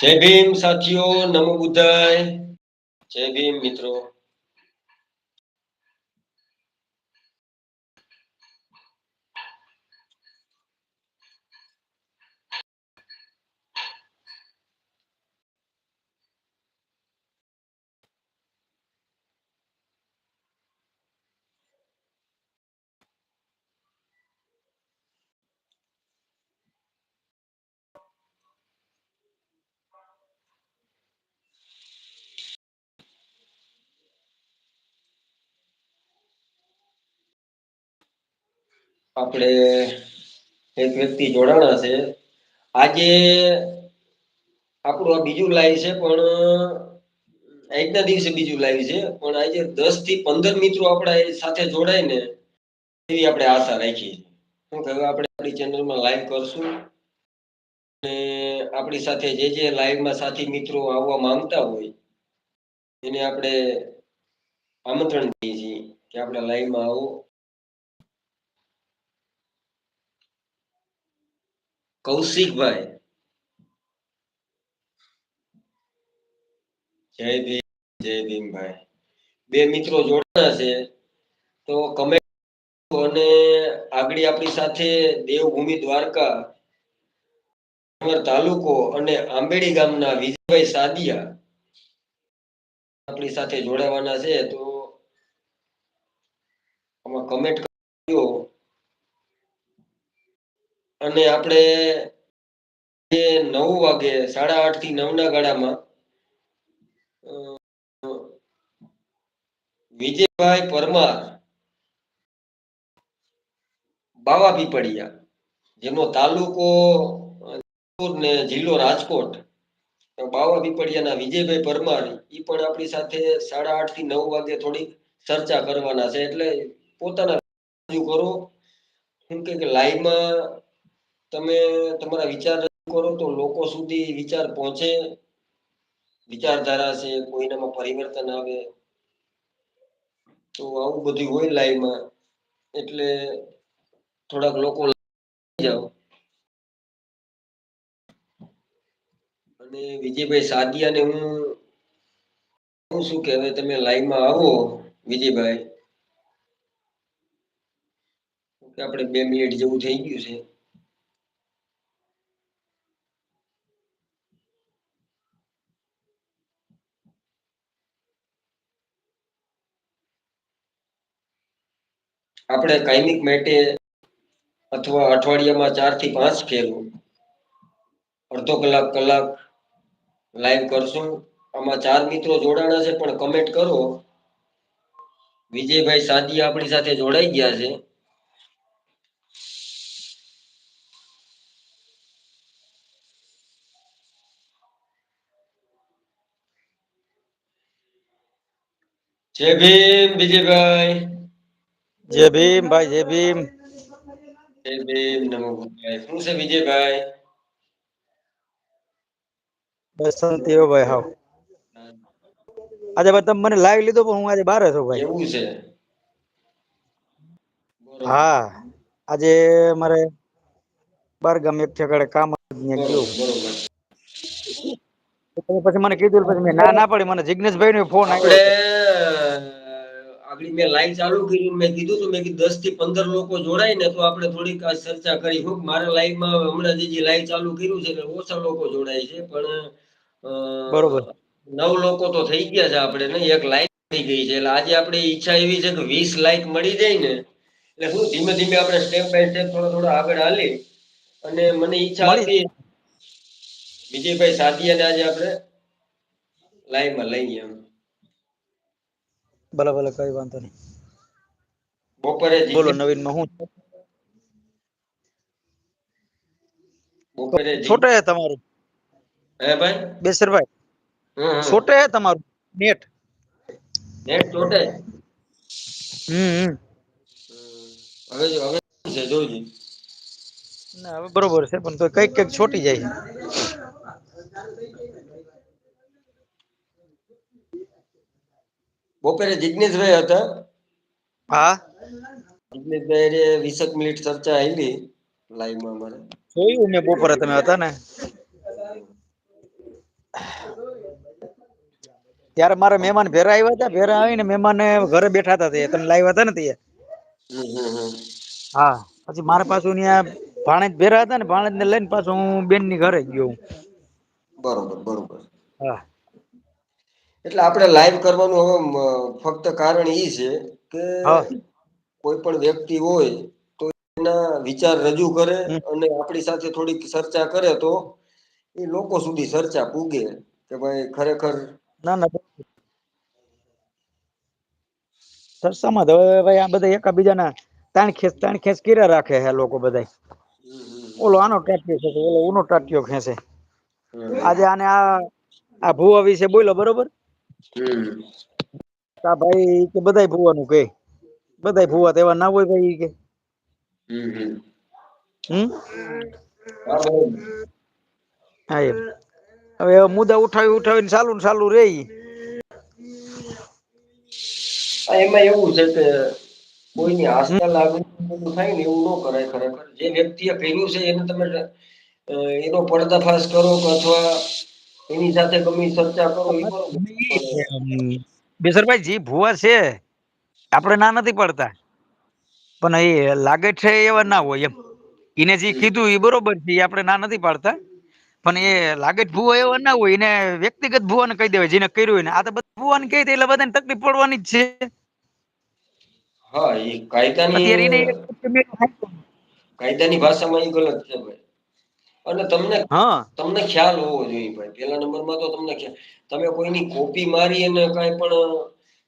જય ભીમ સાથીઓ નમો બુદ્ધાય. જય ભીમ મિત્રો. આપણે એક વ્યક્તિ જોડાણા છે. આજે આપણું આ બીજું લાઈવ છે, પણ આજના દિવસે બીજું લાઈવ છે. પણ આજે દસથી પંદર મિત્રો આપણા સાથે જોડાય ને એવી આપણે આશા રાખીએ શું કે હવે આપણે આપણી ચેનલમાં લાઈવ કરશું. અને આપણી સાથે જે જે લાઈવમાં સાથી મિત્રો આવવા માંગતા હોય, એને આપણે આમંત્રણ દઈએ છીએ કે આપણે લાઈવમાં આવો. કૌશિકભાઈ. જય ભીમ, જય ભીમભાઈ. બે મિત્રો જોડાણા છે, તો કમેન્ટ અને આગળ આપણી સાથે દેવભૂમિ દ્વારકા તાલુકો અને આંબેડી ગામના વિજયભાઈ સાદિયા આપણી સાથે જોડાવાના છે, તો આમાં કમેન્ટ કર્યો અને આપણે નવ વાગે, સાડા આઠથી નવ ના ગાળામાં વિજયભાઈ પરમાર બાવા પીપળિયા, જેનો તાલુકો ને જિલ્લો રાજકોટ બાવા પીપળિયાના વિજયભાઈ પરમાર એ પણ આપણી સાથે સાડા આઠથી નવ વાગે થોડીક ચર્ચા કરવાના છે. એટલે પોતાના કરો. શું કે લાઈવમાં તમે તમારા વિચાર કરો તો લોકો સુધી વિચાર પહોંચે, વિચારધારા છે, કોઈનામાં પરિવર્તન આવે. તો આવું બધું હોય લાઈવમાં, એટલે થોડાક લોકો જાઓ. અને વિજયભાઈ સાદિયાને હું કહું છું કે હવે તમે લાઈવમાં આવો, વિજયભાઈ. આપણે બે મિનિટ જેવું થઈ ગયું છે. આપણે કાયમિક માટે અથવા અઠવાડિયામાં ચારથી પાંચ ફેરું અડધો કલાક કલાક લાઈવ કરશું. આમાં ચાર મિત્રો જોડાણા છે, પણ કમેન્ટ કરો. વિજયભાઈ સાદી આપણી સાથે જોડાઈ ગયા છે. જય ભીમ, વિજયભાઈ. જય ભીમ ભાઈ જય ભીમ. જય ભીમ નમો બુદ્ધાય શું છે વિજયભાઈ? બસ ભાઈ હાવ. આજે ભાઈ તમે મને લાવી લીધો પણ હું આજે બાર હતો ભાઈ. એવું છે? હા આજે મારે બાર ગામ એક ઠેકાડે કામ ગયો. પછી મને કીધું પછી ના ના પડી મને જિગ્નેશભાઈ નો ફોન આવ્યો આગળ મેં લાઈવ ચાલુ કરી મેં કીધું તો મેં કીધું દસથી પંદર લોકો જોડાય ને તો આપણે થોડીક આ ચર્ચા કરી. હું મારા લાઈવમાં હમણાં જે લાઈવ ચાલુ કર્યું છે એટલે ઓછા લોકો જોડાય છે પણ બરોબર. નવ લોકો તો થઈ ગયા છે આપણે ને એક લાઈક થઈ ગઈ છે. એટલે આજે આપણે ઈચ્છા એવી છે કે વીસ લાઈક મળી જાય ને એટલે શું ધીમે ધીમે આપણે સ્ટેપ બાય સ્ટેપ થોડો થોડો આગળ હાલી અને મને ઈચ્છા હતી વિજયભાઈ સાદિયાને આજે આપણે લાઈવમાં લઈએ એમ. ભલે ભલે કઈ વાંધો નહીં. બપોરે બોલો નવીનમાં હું? બપોરે છોટે હે તમારું? હે ભાઈ? બેસરભાઈ ભાઈ. છોટે હે તમારું? નેટ. નેટ છોટે? હમ હમ. હવે હવે છે જોજે ના હવે બરોબર છે પણ તો કંઈક કંઈક છોટી જાય. બપોરે જિગ્નેશભાઈ હતા. હા. જિજ્ઞેશભાઈ વીસેક મિનિટ ચર્ચા આવી લાઈવમાં અમારે. જોયું મેં બપોરે તમે હતા ને. ત્યારે મારા મહેમાન ભેરા આવ્યા હતા ભેરા આવીને મહેમાન ઘરે બેઠા હતા તે તમે લાવ્યા હતા ને તે. હા પછી મારા પાછું ત્યાં ભાણેજ ભેરા હતા ને ભાણેજ ને લઈને પાછું હું બેનની ઘરે ગયો બરોબર બરોબર. હા. એટલે આપણે લાઈવ કરવાનું હવે ફક્ત કારણ ઈ છે કે કોઈ પણ વ્યક્તિ હોય તો એના વિચાર રજૂ કરે અને આપણી સાથે થોડીક ચર્ચા કરે તો એ લોકો સુધી ચર્ચા પૂગે કે ભાઈ ખરેખર ના ના. સરસામાં તો હવે ભાઈ આ બધા એકાબીજાના તાણ ખેંચ તાણ ખેંચ કર્યા રાખે હે લોકો બધા ઓલો આનો ટાટિયો છે ઓલો ઉનો ટાટિયો ખેંચે. આજે આને આ આ ભુવા વિશે બોલો બરોબર? હમ. ભાઈ કે બધાય ભુવાનું કે. બધાય ભુવા તેવા ના હોય ભાઈ કે. હમ હમ. હમ? હા એમ. હવે મુદ્દા ઉઠાવી ઉઠાવીને ચાલુ ને ચાલુ રે એમાં એવું છે કે કોઈની આસ્થા લાગણી થાય ને એવું ન કરાય ખરેખર. જે વ્યક્તિએ કર્યું છે એને તમે એનો પર્દાફાશ કરો કે અથવા એની સાથે ગમે ચર્ચા કરો એ બરોબર પણ બેસરભાઈ જી ભુવા છે. આપણે ના નથી પડતા. પણ એ લાગે છે એવા ના હોય એમ. એને જે કીધું એ બરોબર છે આપણે ના નથી પાડતા. પણ એ લાગે જ ભૂવા એવા ના હોય એને વ્યક્તિગત ભુવાને કહી દેવાય જેને કર્યું હોય ને આ તો બધા ભુવાને કહી દે એટલે બધાને તકલીફ પડવાની જ છે. હા એ કાયદાની કાયદાની ભાષામાં એ ગલત છે ભાઈ. અને તમને તમને ખ્યાલ હોવો જોઈએ ભાઈ. પેલા નંબરમાં તો તમને તમે કોઈની કોપી મારી અને કાંઈ પણ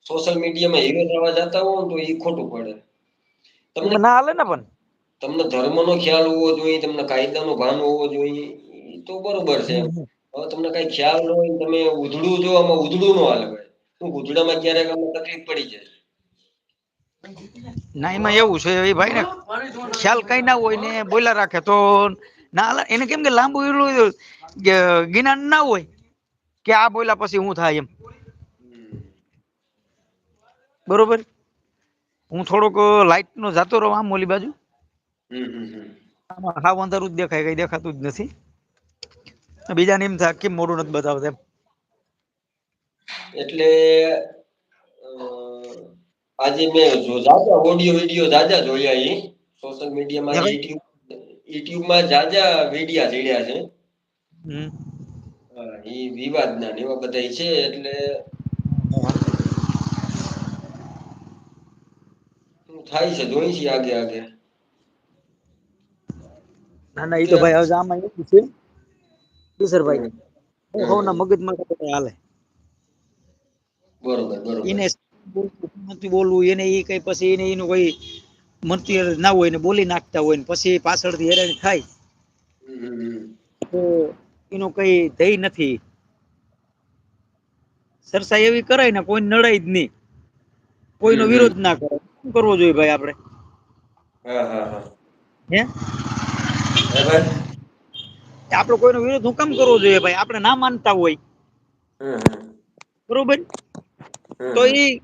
સોશિયલ મીડિયામાં હીરો થવા જતા હો તો એ ખોટું પડે. તમને ના હાલે ને પણ. તમને ધર્મનો ખ્યાલ હોવો જોઈએ તમને કાયદાનો ભાન હોવો જોઈએ તો બરોબર છે. હવે તમને કઈ ખ્યાલ ન હોય તમે ઉધડું જો આમાં ઉધડું ન હાલે ભાઈ. શું ઉધડામાં ક્યારેક આમાં તકલીફ પડી જાય. ના એમાં એવું છે એ ભાઈ ને ખ્યાલ કઈ ના હોય ને બોલા રાખે તો ના એને કેમ કે લાંબુ એલું જ્ઞાન ના હોય કે આ બોલ્યા પછી હું થાય એમ. બરોબર? હું થોડોક લાઈટ નો જાતો રહું આમ ઓલી બાજુ. આમાં હાવ અંધારું જ દેખાય કઈ દેખાતું જ નથી. બીજા ને એમ થાય કેમ મોડું નથી બતાવતા એમ. એટલે આજે મેં જો જાજા ઓડિયો વિડિયો જાજા જોયા એ સોશિયલ મીડિયામાં યુટ્યુબ યુટ્યુબમાં જાજા વિડિયા ચડ્યા છે. હમ. એ વિવાદ ના એવા બધા છે એટલે થાય છે? જોઈ છે આગે આગે. ના ના એ તો ભાઈ હવે આમાં એવું છે. કિશોરભાઈ હું હો હમ. હો હમ ના મગજમાં હાલે. બરોબર બરોબર. એને બોલવું એને એ કઈ પછી એને એનું કઈ મળતી ના હોય ને બોલી નાખતા હોય ને પછી પાછળથી હેરાન થાય. તો એનો કઈ ધ્યેય નથી. સરસા એવી કરાય ને કોઈ નડાય જ નહીં. કોઈ નો હમ. હમ વિરોધ ના કરે. શું કરવો જોઈએ ભાઈ આપડે હા હે કોઈનો વિરોધ હું કેમ કરવો જોઈએ ભાઈ? આપડે ના માનતા હોય. બરોબર? તો ઈ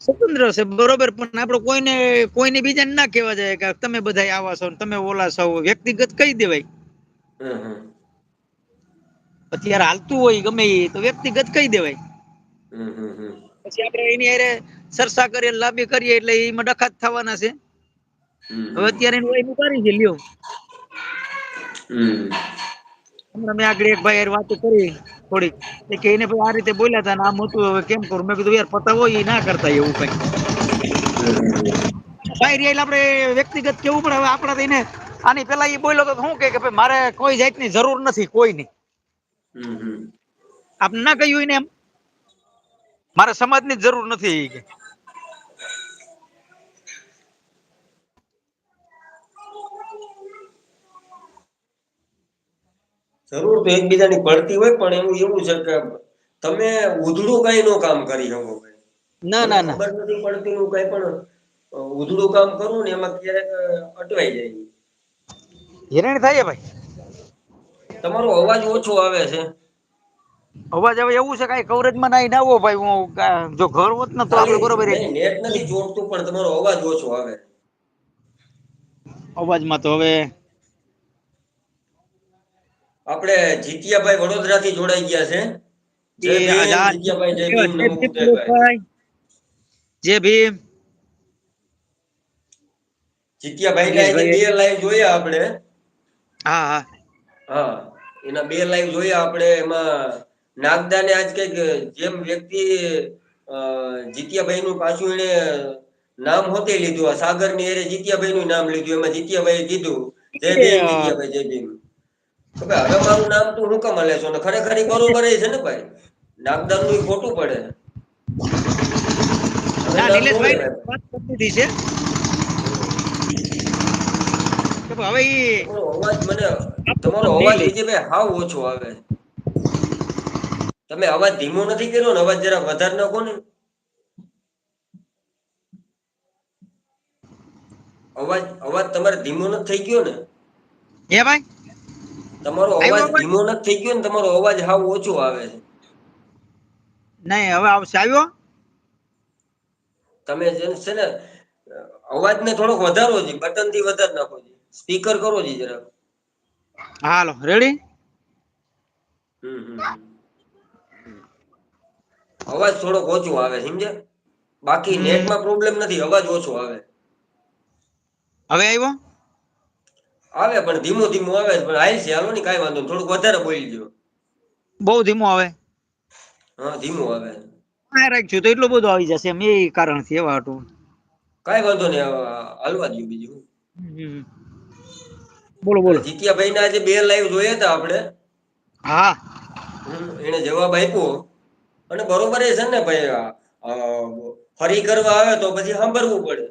સ્વતંત્ર છે બરોબર પણ આપણે કોઈને કોઈને બીજાને ના કેવા જાય કે તમે બધા આવા છો તમે ઓલા છો વ્યક્તિગત કહી દેવાય. અત્યારે હાલતું હોય ગમે એ તો વ્યક્તિગત કહી દેવાય. પછી આપડે એની અરે ચર્ચા કરીએ લાંબી કરીએ એટલે એમાં ડખાત થવાના છે. હવે અત્યારે એનું મુકાણી છે લ્યો. મેં આગળ એક ભાઈ વાત કરી થોડીક. કે એને આ રીતે બોલ્યા હતા આમ હતું હવે કેમ કરું? મેં કીધું યાર પતાવો એ ના કરતા એવું કઈ. આપડે વ્યક્તિગત કેવું પણ હવે આપડા થઈને આની પેલા એ બોલો તો શું કે મારે કોઈ જાતની જરૂર નથી કોઈ ની હમ આપને ના કહ્યું ને એમ? મારે સમાજની જરૂર નથી કે. જરૂર તો એકબીજાની પડતી હોય પણ એવું એવું છે કે તમે ઉધડું કઈ નો કામ કરી શકો ના ના ના. ખબર નથી પડતી નું કઈ પણ ઉધડું કામ કરું ને એમાં ક્યારેક અટવાઈ જાય. હિરાણ થાય ભાઈ? તમારો અવાજ ઓછો આવે છે. અવાજ હવે એવું છે કઈ કવરેજમાં નાઈ ના હો ભાઈ હું જો ઘર હોત ને તો આપણે બરોબર નેટ નથી જોડતું પણ તમારો અવાજ ઓછો આવે. અવાજમાં તો હવે આપડે જીતિયાભાઈ વડોદરા થી જોડાઈ ગયા છે. જય ભીમ, જીતિયાભાઈ બે લાઈવ જોયા આપણે. હા હા. હા એના બે લાઈવ જોયા આપણે એમાં નાગદા ને આજ કંઈક જેમ વ્યક્તિ જીતિયાભાઈ નું પાછું એને નામ હોતે લીધું સાગરની એરે જીત્યાભાઈ નું નામ લીધું એમાં જીત્યાભાઈ કીધું જય ભીમ જીત્યાભાઈ જય ભીમ. હવે મારું નામ તું હું કામ છો ને ખરેખર ઈ બરોબર છે ને ભાઈ? નાગદાનનું ખોટું પડે. ના નિલેશભાઈ વાત કરી દીધી છે. હવે ઈ તમારો અવાજ મને તમારો અવાજ વિજયભાઈ હાવ ઓછો આવે. તમે અવાજ ધીમો નથી કર્યો ને અવાજ જરા વધારે નાખો ને. અવાજ અવાજ તમારે ધીમો નથી થઈ ગયો ને? એ ભાઈ? તમારો અવાજ? ધીમો નથી થઈ ગયો ને તમારો અવાજ હાવ ઓછો આવે છે. નહીં હવે આવશે. આવ્યો? તમે જે છે ને અવાજ ને થોડોક વધારો છે બટનથી વધારે નાખો છે સ્પીકર કરો છે જરા હાલો. રેડી હમ હમ હમ. અવાજ થોડોક ઓછો આવે સમજે બાકી. નેટમાં પ્રોબ્લેમ નથી અવાજ ઓછો આવે. હવે આવ્યો? આવે પણ ધીમો ધીમો આવે પણ હાલ છે હાલો ને કાંઈ વાંધો થોડુંક વધારે બોલી દો બહુ ધીમો આવે? હા ધીમો આવે. હા રાખ્યું તો એટલું બધું આવી જશે એમ એ કારણથી એવા હતું. કાંઈ વાંધો નહીં હાલવા દઉં બીજું. બોલો બોલો. જીત્યાભાઈ ના આજે બે લાઈવ જોયા હતા આપણે. હા. એને જવાબ આપ્યો. અને બરોબર એ છે ને ભાઈ ફરી કરવા આવે તો પછી સાંભળવું પડે.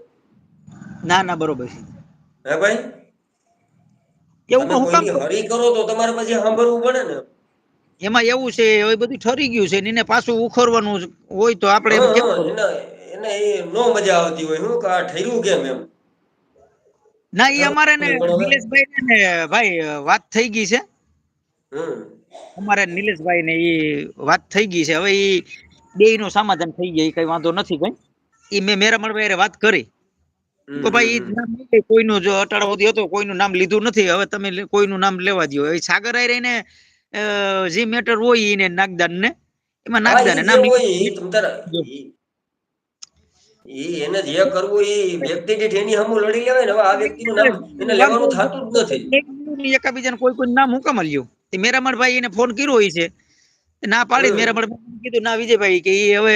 ના ના બરોબર છે. હે ભાઈ? એવું હું કામ હરી કરો તો તમારે પછી સાંભળવું પડે ને. એમાં એવું છે એ બધું ઠરી ગયું છે એને પાછું ઉખોરવાનું હોય તો આપણે? એને એ નો મજા આવતી હોય. હું કે આ ઠર્યું કેમ એમ? ના એ અમારે ને નિલેશભાઈ ને ભાઈ વાત થઈ ગઈ છે. હમ. અમારે નિલેશભાઈ ને એ વાત થઈ ગઈ છે. હવે એ બે નું સમાધાન થઈ જાય કઈ વાંધો નથી કઈ એ મેં મેરા મળવા વાત કરી. તો ભાઈ નામ કોઈનું જો અટાળાવતી હતો કોઈનું નામ લીધું નથી. હવે તમે કોઈનું નામ લેવા દો એ સાગર આઈ રહીને જે મેટર હોય એને નાગદાન ને એમાં નાગદાન નામ હોય ઈ તમ તારે ઈ- ઈ એને જે કરવું ઈ વ્યક્તિ દીઠ એની સામું લડી લેવાય ને હવે આ વ્યક્તિનું નામ એને લેવાનું થતું જ નથી. એકાબીજાને કોઈ કોઈ નામ હું કામ લ્યો તે એને ફોન કર્યો હોય છે. ના પાડી મેરામણભાઈ મેરામણ કીધું ના વિજયભાઈ કે એ હવે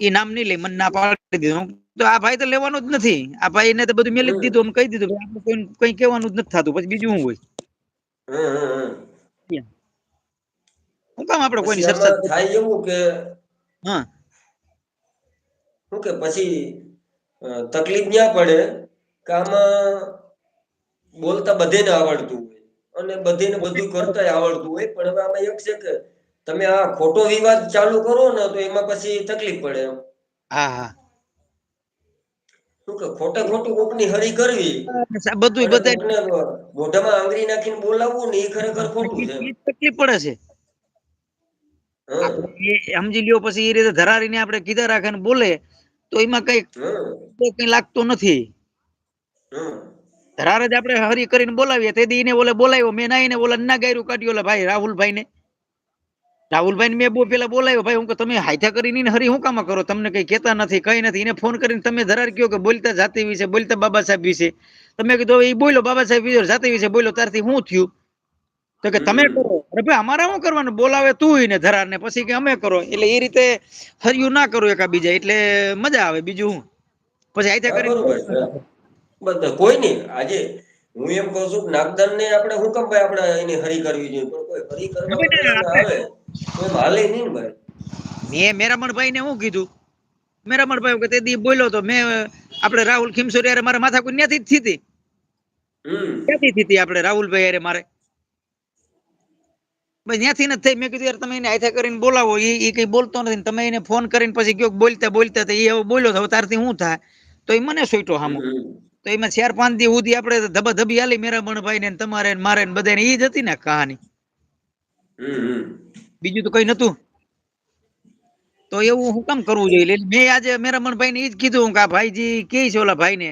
ઈ નામ નહીં લે મને ના પાડી દીધું. તો આ ભાઈ તો લેવાનું જ નથી. આ ભાઈ એને તો બધું મેલી દીધું કહી દીધું આપણે કોઈ કઈ કહેવાનું જ નથી થતું પછી બીજું શું હોય. હું કામ આપણે કોઈની ચર્ચા થાય એવું કે હા. શું કે પછી તકલીફ ન્યા પડે કે આમાં બોલતા બધેને આવડતું હોય અને બધેને બધું કરતા આવડતું હોય પણ હવે આમાં એક છે કે તમે આ ખોટો વિવાદ ચાલુ કરો ને તો એમાં પછી તકલીફ પડે એમ. હા હા. ખોટે ખોટું કોકની હરી કરવી? બધું અને મોઢામાં આંગળી નાખીને બોલાવવું ને એ ખરેખર ખોટું છે. તકલીફ પડે છે. હમ આપણે એ સમજી લ્યો પછી એ રીતે ધરારીને આપણે કીધા રાખે ને બોલે તો એમાં કઈ કઈ લાગતું નથી. ધરારે જ આપણે હરી કરીને બોલાવીએ તે દી બોલે બોલાવ્યો મેં ના એને ના ના ગાયરું કાઢ્યું રાહુલ ભાઈ ને રાહુલભાઈ મેં બહુ પેલા બોલાવ્યો ભાઈ હું કે તમે હાથા કરીને હરી હું કામ કરો? તમને કઈ કહેતા નથી કઈ નથી. એને ફોન કરીને તમે ધરાર કયો કે બોલતા જાતિ વિશે બોલતા બાબા સાહેબ વિશે. તમે કીધું એ બોલો બાબા સાહેબ વિશે જાતિ વિશે બોલો ત્યારથી શું થયું? તો કે તમે કરો. અરે ભાઈ અમારે શું કરવાનું? બોલાવે તું ને ધરાર ને પછી કે અમે કરો. એટલે એ રીતે હર્યું ના કરો એકા બીજા એટલે મજા આવે બીજું શું? પછી હાથા કરી કરીને બધા કોઈ નહીં. આજે હું એમ કહું છું નાગદાન ને આપણે હું કેમ ભાઈ આપણે એની હરી કરવી જોઈએ? પણ કોઈ હરી કરવા આવે. તો એમ હાલે નહીં ને ભાઈ. મેં મેરામણભાઈ ને શું કીધું? મેરામણભાઈ કે તે દી બોલ્યો તો મેં આપણે રાહુલ ખીમસોરી મારા માથા કોઈ ન્યાથી જ થીતી. ક્યાંથી થીતી આપણે રાહુલભાઈ અરે મારે? ભાઈ ન્યાથી નથી થઈ. મેં કીધું યાર તમે એને હાથે કરીને બોલાવો. એ એ કઈ બોલતો નથી. તમે એને ફોન કરીને પછી કયો બોલતા બોલતા તો એ હવે બોલ્યો તો હવે તારથી શું થાય? તો એ મને સોઈટો હમ. તો એમાં ચાર પાંચ દી સુધી આપણે ધબા ધબી હાલી મેરામણભાઈ ને તમારે ને મારે ને બધાને એ જ હતી ને કહાની. બીજું તો કઈ નતું તો એવું હું કામ કરવું જોઈએ? મેં આજે મેરામણભાઈ ને એ જ કીધું કે આ ભાઈજી કે છે ઓલા ભાઈ ને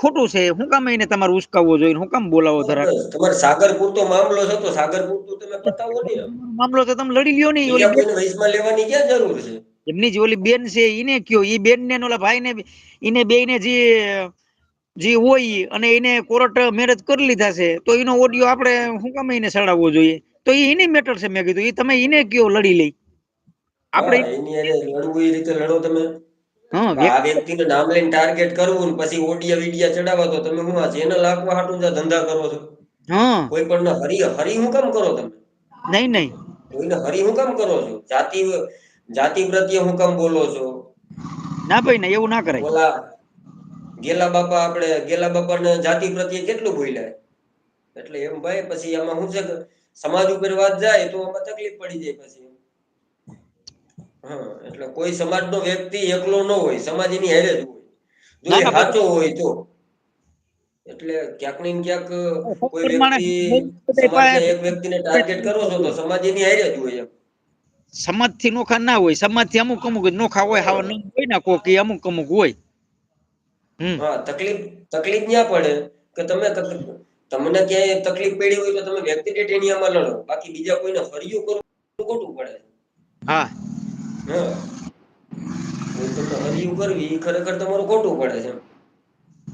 ખોટું છે. હું કામ એને તમારે ઉસકાવવો જોઈએ હું કામ બોલાવો ધરા તમારે સાગર પૂરતો મામલો છે તો સાગર પૂરતું તમે પતાવો ને. મામલો તો તમે લડી લ્યો ને ઓલી કોઈને લેવાની ક્યાં જરૂર છે? એમની જે ઓલી બેન છે ઈને કયો ઈ બેન ને ઓલા ભાઈ ને ઈને બે ને જે જે હોય અને એને કોર્ટ મેરેજ કરી લીધા છે તો એનો ઓડિયો આપણે શું કામ એને સડાવવો જોઈએ? તો એ એની મેટર છે મેં કીધું. એ તમે એને કયો લડી લઈ? આપણે હા, એની હારે લડવું એ રીતે લડો તમે. આ વ્યક્તિનું નામ લઈને ટાર્ગેટ કરવું ને પછી ઓડિયા વિડિયા ચડાવવા તો તમે હું આ ચેનલ આખવા હાટું જ ધંધા કરો છો? હા. કોઈ પણ હરી હરી હું કામ કરો તમે? નહીં નહીં. કોઈને હરી હું કામ કરો છો? જાતિ જાતિ પ્રત્યે હું કામ બોલો છો? ના ભાઈ ના એવું ના કરાય. ગેલા બાપા આપણે ગેલા બાપાને જાતિ પ્રત્યે કેટલું બોલ્યા? એટલે એમ ભાઈ પછી આમાં શું છે સમાજ ઉપર વાત જાય તો આમાં તકલીફ પડી જાય પછી હા એટલે કોઈ સમાજનો વ્યક્તિ એકલો ન હોય સમાજ એની હારે જ હોય. જો સાચો હોય તો. એટલે ક્યાંક ને ક્યાંક કોઈ વ્યક્તિ સમાજના એક વ્યક્તિને ટાર્ગેટ કરો છો તો સમાજ એની હેરે જ હોય એમ. સમાજથી નોખા ના હોય સમાજથી અમુક અમુક નોખા હોય હાવ ન હોય ના કોક અમુક અમુક હોય. હા તકલીફ તકલીફ ન્યા પડે કે તમે તમને ક્યાંય તકલીફ પડી હોય તો તમે વ્યક્તિ દીઠ લડો. બાકી બીજા કોઈને ફરિયું કરવું ખોટું પડે. હા. હા. હરિયું કરવી એ ખરેખર તમારું ખોટું પડે છે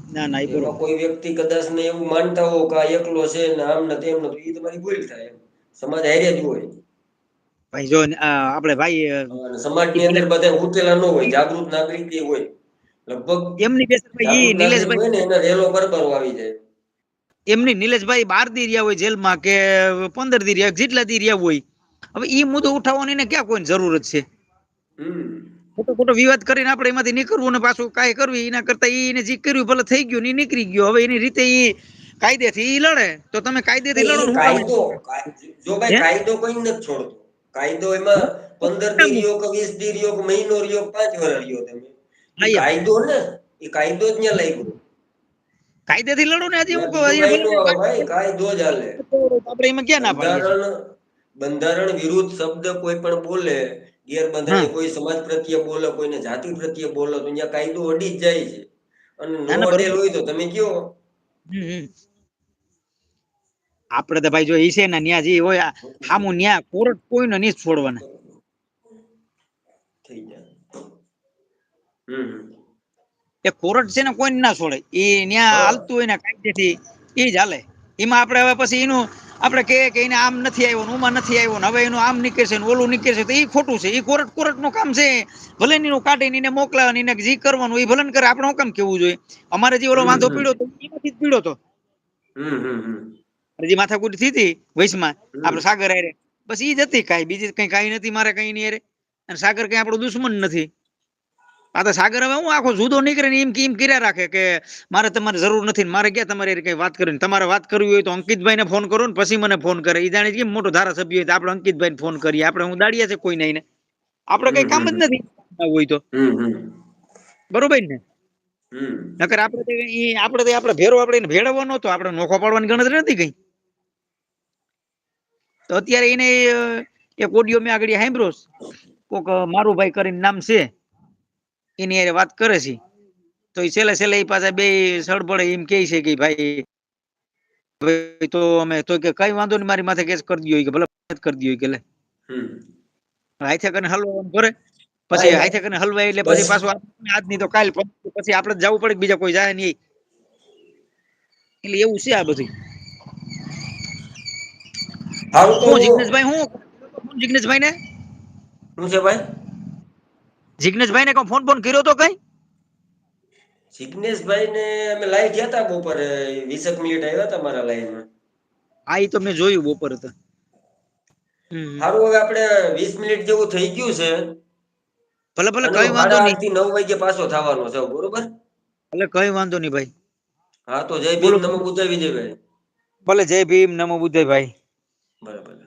ના ના એમાં કોઈ વ્યક્તિ કદાચ ને એવું માનતા હો કે એકલો છે ને આમ ને તેમ ને એ તમારી ભૂલ થાય સમાજ હારે જ હોય. ભાઈ જો આપણે ભાઈ સમાજની અંદર બધા ઉકેલા ન હોય જાગૃત નાગરિક હોય. લગભગ એમની બેસરમાં ઈ નિલેશભાઈ એના રેલો બરબરો આવી જાય. એમની નિલેશભાઈ બાર દી રહ્યા હોય જેલમાં કે પંદર દી રહ્યા જેટલા દી રહ્યા હોય. હવે ઈ મુદ્દો ઉઠાવવાની ને ક્યાં કોઈ જરૂરત છે? ખોટો ખોટો વિવાદ કરીને આપણે એમાંથી નીકળવું ને પાછું કાંઈ કરવી એના કરતા ઈ એને જે કર્યું ભલે થઈ ગયું ને નીકળી ગયો. હવે એની રીતે ઈ કાયદેથી ઈ લડે. તો તમે કાયદેથી લડો કાયદો જો ભાઈ કાયદો કોઈ નથી છોડતો. કાયદો એમાં પંદર દી રહ્યો કે વીસ દી રહ્યો કે મહિનો રહ્યો પાંચ વર્ષ રહ્યો તમે. કાયદો ને એ કાયદો જ ત્યાં લાગ્યો. કાયદેથી લડો ને આજે હું કહું ત્યાં અહીંયા બીજું ભલે કાંઈ ન આવે ભાઈ કાયદો જ હાલે. આપણે એમાં ક્યાં ના બંધારણ બંધારણ વિરુદ્ધ શબ્દ કોઈ પણ બોલે ગેરબંધારણ કોઈ સમાજ પ્રત્યે બોલે કોઈને જાતિ પ્રત્યે બોલે તો ત્યાં કાયદો અડી જ જાય છે. અને ના, અડેલ હોય તો તમે કયો. આપણે તો ભાઈ જો ઈ છે ને ન્યા જે હોય હામું ન્યા કોર્ટ કોઈને નહીં છોડવાના થઈ જાય હમ હમ. એ કોર્ટ છે ને કોઈ ના છોડે. એ ન્યા હાલતું હોય ને કાયદેથી એ જ હાલે. એમાં આપણે હવે પછી એનું આપણે કહીએ કે એને આમ નથી આવ્યો ને ઓમાં નથી આવ્યો ને હવે એનું આમ નીકળશે ને ઓલું નીકળશે તો એ ખોટું છે. એ કોર્ટ કોર્ટનું કામ છે. ભલે એનું કાઢીને એને મોકલાવે એને જે કરવાનું એ ભલે કરે. આપણે કેમ કેવું જોઈએ? અમારે જે ઓલો વાંધો. પીડ્યો તો એમાંથી જ પીડ્યો તો. હમ માથાકુટી હમ. જે માથાકૂટ થઈ હતી વૈશમાં. આપણે સાગર હારે. બસ એ જ હતી કાંઈ. બીજી કઈ કાંઈ નથી મારે કઈ નહીં હારે. અને સાગર કઈ આપણો દુશ્મન નથી. આ તો સાગર હવે હું આખો જુદો નીકળે ને એમ કે એમ કર્યા રાખે કે મારે તમારે જરૂર નથી મારે ક્યાં તમારે કઈ વાત કરવી? તમારે વાત કરવી હોય તો અંકિતભાઈ ને ફોન કરો ને પછી મને ફોન કરે. એ જાણે કેમ મોટો ધારાસભ્ય હોય તો આપણે અંકિતભાઈ ફોન કરીએ. આપણે હું દાડીએ છે કોઈ નહીં ને. આપણે કઈ કામ જ નથી હોય તો. બરોબર ને? નકર આપણે આપડે ઈ આપણે આપણે ભેરો આપણે ભેળવવો નહોતો આપણે નોખો પાડવાની ગણતરી નથી કઈ. તો અત્યારે એને એક ઓડિયો મેં આગળ સાંભળ્યો કોક મારું ભાઈ કરીને નામ છે. એની હારે વાત કરે છે. તો એ છેલ્લે છેલ્લે એ પાછા બે સળબળે એમ કે છે કે ભાઈ ભાઈ તો અમે તો કે કઈ વાંધો નહીં મારી માથે કેસ કરી દ્યો કે ભલે કરી દ્યો કે લે. હાથે કરીને હલવાનું કરે. પછી હાથે કરીને હલવાય એટલે પછી પાછું આજ- નહીં તો કાલ પછી આપણે જવું પડે બીજા કોઈ જાય નહીં. એટલે એવું છે આ બધું. હું જિગ્નેશભાઈ હું જિગ્નેશભાઈ ને શું છે ભાઈ? જિગ્નેશભાઈ ને ફોન ફોન કર્યો તો કઈ? જિગ્નેશભાઈ ને અમે લાઈવ ગયા હતા બપોરે. વીસેક મિનિટ આવ્યા હતા મારા લાઈનમાં. હા ઈ તો મેં જોયું બપોર હતા સારું હવે આપણે વીસ મિનિટ જેવું થઈ ગયું છે. ભલે ભલે કઈ વાંધો નહીં. નવ વાગે પાછો થવાનો છે બરોબર? ભલે કઈ વાંધો નહીં ભાઈ. હા તો જય ભીમ નમો બુદ્ધાય વિજયભાઈ. ભલે જય ભીમ નમો બુદ્ધાય ભાઈ. બરાબર.